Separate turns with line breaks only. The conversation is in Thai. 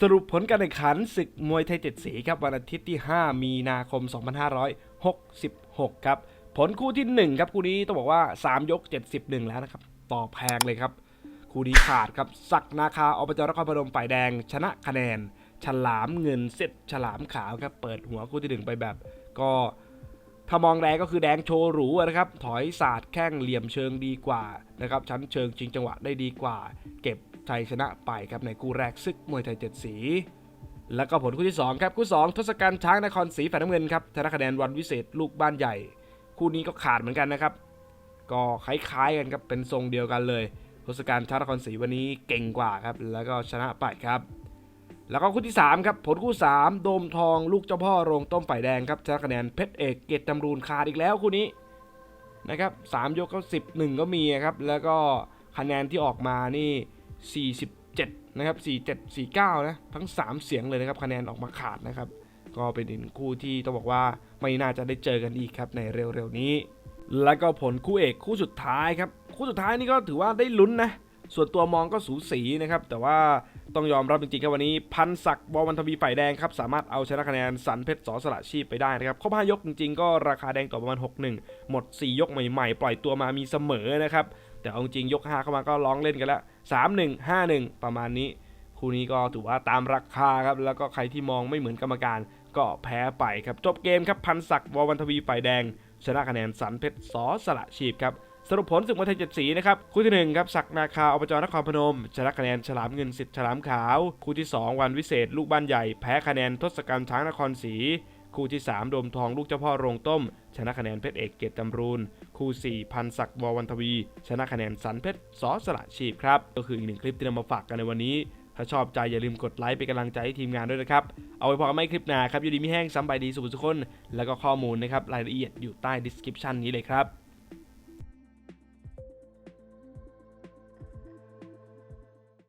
สรุปผลการแข่งขันศึกมวยไทยเจ็ดสีครับวันอาทิตย์ที่ 5 มีนาคม 2566 ครับ ผลคู่ที่ 1 ครับคู่นี้ต้องบอกว่า 3 ยก 71 แล้วนะครับ ต่อแพงเลยครับ คู่นี้ขาดครับสักนาคาอบจนครพนมฝ่ายแดง ชนะคะแนน ฉลามเงินเสร็จฉลามขาวครับ เปิดหัวคู่ที่ 1 ไปแบบ ก็ถ้ามองแดงก็คือแดงโชว์หรูนะครับ ถอยศาสตร์แข้งเหลี่ยมเชิงดีกว่านะครับชั้นเชิงจริงจังหวะได้ดีกว่า เก็บ ชัยชนะไปครับในคู่แรกซึกมวยไทยเจ็ดสี แล้วก็ผลคู่ที่ 2 ครับ คู่ 2 ทศกัณฐ์ช้างนครศรีฝ่ายน้ำเงินครับชนะคะแนนวันวิเศษลูกบ้านใหญ่ คู่นี้ก็ขาดเหมือนกันนะครับ ก็คล้ายๆกันครับเป็นทรงเดียวกันเลยทศกัณฐ์ช้างนครศรีวันนี้เก่งกว่าครับแล้วก็ชนะไปครับ แล้วก็คู่ที่3ครับผลคู่ 3 โดมทองลูกเจ้าพ่อโรงต้มฝ่ายแดงครับชนะคะแนนเพชรเอกเกตจำรูนขาดอีกแล้วคู่นี้นะครับสามยกก็สิบหนึ่งก็มีครับ แล้วก็คะแนนที่ออกมานี่ 47 นะครับ 47 49 นะ ทั้ง 3 เสียงเลยนะครับ คะแนนออกมาขาดนะครับ ก็เป็นอีกหนึ่งคู่ที่ต้องบอกว่าไม่น่าจะได้เจอกันอีกครับในเร็วๆนี้ แล้วก็ผลคู่เอกคู่สุดท้ายครับ คู่สุดท้ายนี่ก็ถือว่าได้ลุ้นนะ ส่วนตัวมองก็สูสีนะครับ แต่ว่าต้องยอมรับจริงๆครับวันนี้ พันศักดิ์บวันทวีฝ่ายแดงครับ สามารถเอาชนะคะแนนสันเพชรสอสละชีพไปได้นะครับครบ5ยกจริงๆ ก็ราคาแดงต่อประมาณ 6-1 หมด 4 ยกใหม่ๆ ปล่อยตัวมามีเสมอนะครับ แต่เอาจริงยก 5 เข้ามาก็ร้องเล่นกันแล้ว 3-1 5-1 ประมาณนี้ คู่นี้ก็ถือว่าตามราคาครับ แล้วก็ใครที่มองไม่เหมือนกรรมการก็แพ้ไปครับ จบเกมครับพันศักดิ์ววันทวีฝ่ายแดง ชนะคะแนนสันเพชรสอสละชีพครับสรุปผลศึกมวยไทยเจ็ดสีนะครับคู่ที่หนึ่งครับศักดิ์นาคาอบจนครพนม ชนะคะแนนฉลามเงินสิทธิ์ฉลามขาว คู่ที่ 2 วันวิเศษ ลูกบ้านใหญ่แพ้คะแนนทศกัณฐ์ช้างนครศรี คู่ที่ 3 โดมทองลูกเจ้าพ่อโรงต้ม ชนะคะแนนเพชรเอกเกตจำรูนคู่4พันศักดิ์ววันทวี ชนะคะแนนสันเพชรสอสละชีพครับก็คืออีกหนึ่งคลิปที่นำมาฝากกันในวันนี้ ถ้าชอบใจอย่าลืมกดไลค์เป็นกำลังใจให้ทีมงานด้วยนะครับ เอาไว้พอกันไม่คลิปหน้าครับอยู่ดีมีแห้งซ้ำใบดีสุขสุขคน แล้วก็ข้อมูลนะครับรายละเอียดอยู่ใต้ดีสคริปชันนี้เลยครับ